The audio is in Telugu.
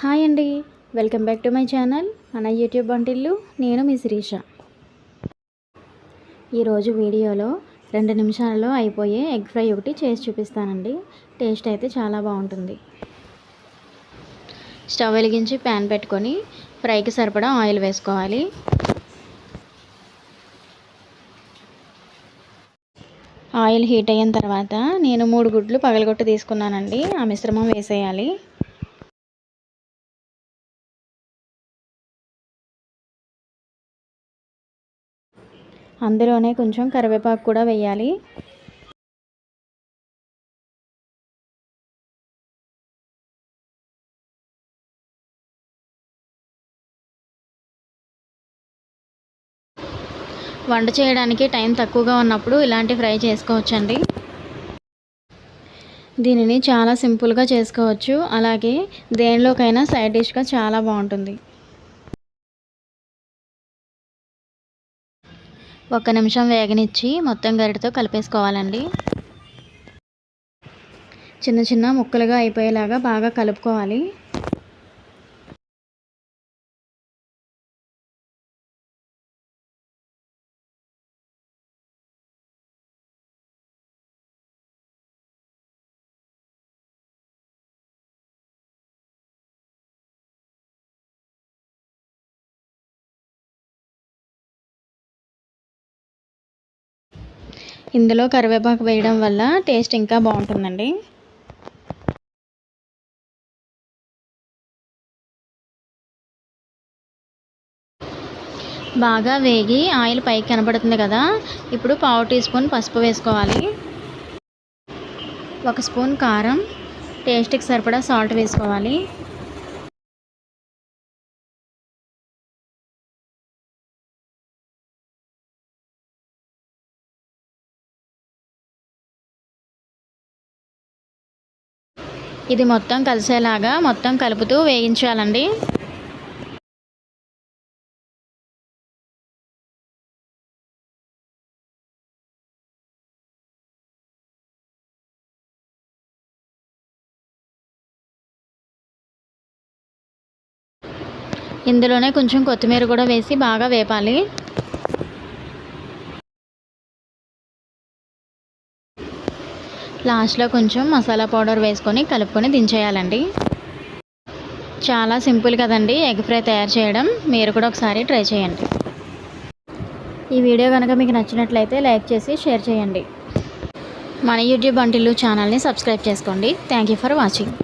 హాయ్ అండి. Welcome back to my channel. మన యూట్యూబ్ వంటిల్లు నేను మీ శిరీష. ఈరోజు వీడియోలో రెండు నిమిషాలలో అయిపోయే ఎగ్ ఫ్రై ఒకటి చేసి చూపిస్తానండి. టేస్ట్ అయితే చాలా బాగుంటుంది. స్టవ్ వెలిగించి ప్యాన్ పెట్టుకొని ఫ్రైకి సరిపడా ఆయిల్ వేసుకోవాలి. ఆయిల్ హీట్ అయిన తర్వాత నేను మూడు గుడ్లు పగలగొట్టు తీసుకున్నానండి. ఆ మిశ్రమం వేసేయాలి. అందులోనే కొంచెం కరివేపాకు కూడా వేయాలి. వంట చేయడానికి టైం తక్కువగా ఉన్నప్పుడు ఇలాంటి ఫ్రై చేసుకోవచ్చండి. దీనిని చాలా సింపుల్గా చేసుకోవచ్చు. అలాగే దేనిలోకైనా సైడ్ డిష్గా చాలా బాగుంటుంది. ఒక నిమిషం వేగనిచ్చి మొత్తం గరిటతో కలిపేసుకోవాలండి. చిన్న చిన్న ముక్కలుగా అయిపోయేలాగా బాగా కలుపుకోవాలి. ఇందులో కరివేపాకు వేయడం వల్ల టేస్ట్ ఇంకా బాగుంటుందండి. బాగా వేగి ఆయిల్ పైకి కనబడుతుంది కదా ఇప్పుడు పావు టీ స్పూన్ పసుపు వేసుకోవాలి. ఒక స్పూన్ కారం టేస్ట్కి సరిపడా సాల్ట్ వేసుకోవాలి. ఇది మొత్తం కలిసేలాగా మొత్తం కలుపుతూ వేయించాలండి. ఇందులోనే కొంచెం కొత్తిమీర కూడా వేసి బాగా వేపాలి. లాస్ట్లో కొంచెం మసాలా పౌడర్ వేసుకొని కలుపుకొని దించేయాలండి. చాలా సింపుల్ కదండి ఎగ్ ఫ్రై తయారు చేయడం. మీరు కూడా ఒకసారి ట్రై చేయండి. ఈ వీడియో కనుక మీకు నచ్చినట్లయితే లైక్ చేసి షేర్ చేయండి. మన యూట్యూబ్ అంటిల్లు ఛానల్ని సబ్స్క్రైబ్ చేసుకోండి. Thank you for watching.